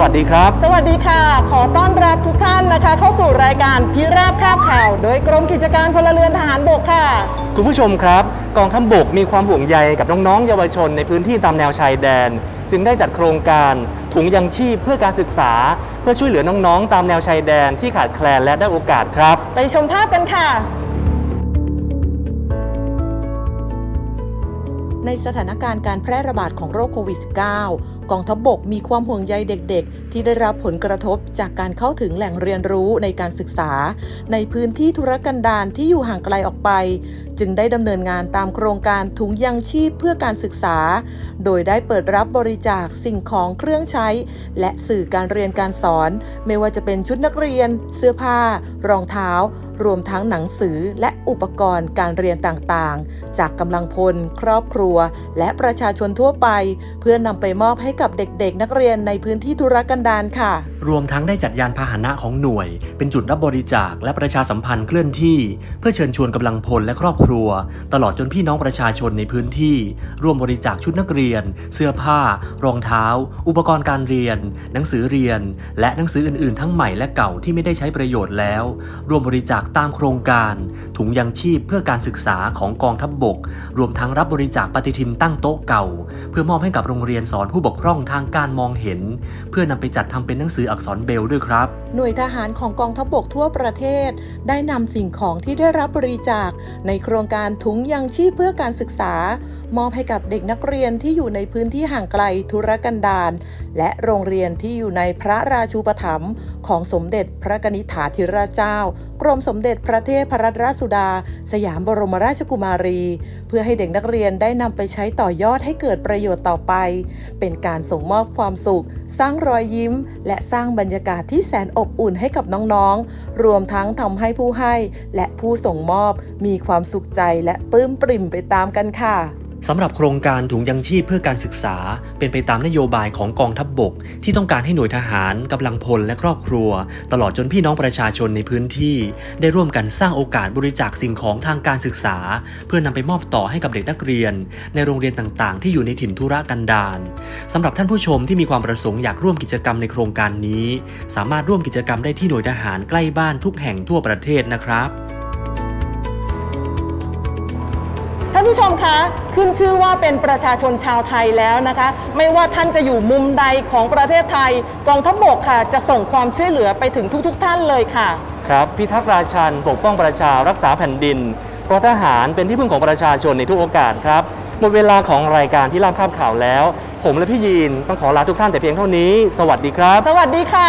วัสดีครับ สวัสดีค่ะ ขอต้อนรับทุกท่านนะคะ เข้าสู่รายการพิราบคาบข่าว โดยกรมกิจการพลเรือนทหารบกค่ะ คุณผู้ชมครับ กองทัพบกมีความห่วงใยกับน้องๆเยาวชนในพื้นที่ตามแนวชายแดน จึงได้จัดโครงการถุงยังชีพเพื่อการศึกษา เพื่อช่วยเหลือน้องๆ ตามแนวชายแดนที่ขาดแคลนและได้โอกาสครับ ไปชมภาพกันค่ะ ในสถานการณ์การแพร่ระบาดของโรคโควิด -19 กองทัพบบกมีความห่วงใยเด็กๆ ที่ได้รับผลกระทบจากการเข้าถึงแหล่งเรียนรู้ในการศึกษา ในพื้นที่ธุรกันดารที่อยู่ห่างไกลออกไป จึงได้ดำเนินงานตามโครงการถุงยังชีพเพื่อการศึกษา โดยได้เปิดรับบริจาคสิ่งของเครื่องใช้ และสื่อการเรียนการสอน ไม่ว่าจะเป็นชุดนักเรียน เสื้อผ้า รองเท้า รวมทั้งหนังสือและอุปกรณ์การเรียนต่างๆ จากกำลังพล ครอบครัว และประชาชนทั่วไป เพื่อนำไปมอบให้กับเด็กๆ นักเรียนในพื้นที่ธุรกันดารค่ะ รวมทั้งได้จัดยานพาหนะของหน่วย เป็นจุดรับบริจาคและประชาสัมพันธ์เคลื่อนที่ เพื่อเชิญชวนกำลังพลและครอบครัวตลอดจนพี่น้องประชาชนในพื้นที่ ร่วมบริจาคชุดนักเรียน เสื้อผ้า รองเท้า อุปกรณ์การเรียน หนังสือเรียน และหนังสืออื่นๆ ทั้งใหม่และเก่าที่ไม่ได้ใช้ประโยชน์แล้ว ร่วมบริจาคตามโครงการ ถุงยังชีพเพื่อการศึกษาของกองทัพบบก รวมทั้งรับบริจาคปฏิทินตั้งโต๊ะเก่า เพื่อมอบให้กับโรงเรียนสอนผู้บกพร่องทางการมองเห็น เพื่อนำไปจัดทำเป็นหนังสืออักษรเบลด้วยครับ หน่วยทหารของกองทัพบกทั่วประเทศ ได้นำสิ่งของที่ได้รับบริจาคในโครงงการถุงยังชีพเพื่อการศึกษา มอบให้กับเด็กนักเรียนที่อยู่ในพื้นที่ห่างไกลธุรกันดารและโรงเรียนที่อยู่ในพระราชูปถัมภ์ของสมเด็จพระกนิษฐาธิราชเจ้า กรมสมเด็จพระเทพรัตนราชสุดา สยามบรมราชกุมารี เพื่อให้เด็กนักเรียนได้นำไปใช้ต่อยอดให้เกิดประโยชน์ต่อไป เป็นการส่งมอบความสุข สร้างรอยยิ้ม และสร้างบรรยากาศที่แสนอบอุ่นให้กับน้องๆ รวมทั้งทำให้ผู้ให้และผู้ส่งมอบ มีความสุขใจและปลื้มปริ่มไปตามกันค่ะ สำหรับโครงการถุงยังชีพเพื่อการศึกษา เป็นไปตามนโยบายของกองทัพบบก ที่ต้องการให้หน่วยทหารกำลังพลและครอบครัว ตลอดจนพี่น้องประชาชนในพื้นที่ ได้ร่วมกันสร้างโอกาสบริจาคสิ่งของทางการศึกษา เพื่อนำไปมอบต่อให้กับเด็กนักเรียน ในโรงเรียนต่างๆ ที่อยู่ในถิ่นธุรกันดารสำหรับท่านผู้ชมที่มีความประสงค์อยากร่วมกิจกรรมในโครงการนี้ สามารถร่วมกิจกรรมได้ที่หน่วยทหารใกล้บ้านทุกแห่งทั่วประเทศนะครับ ผู้ชมคะ ขึ้นชื่อว่าเป็นประชาชนชาวไทยแล้วนะคะ ไม่ว่าท่านจะอยู่มุมใดของประเทศไทย กองทัพบกค่ะ จะส่งความช่วยเหลือไปถึงทุก ๆ ท่านเลยค่ะ ครับพิทักษ์ราชันปกป้องประชารักษาแผ่นดินเพราะทหารเป็นที่พึ่งของประชาชนในทุกโอกาสครับหมดเวลาของรายการที่ล่าภาพข่าวแล้ว ผมและพี่ยีนต้องขอลาทุกท่านแต่เพียงเท่านี้ สวัสดีครับ สวัสดีค่ะ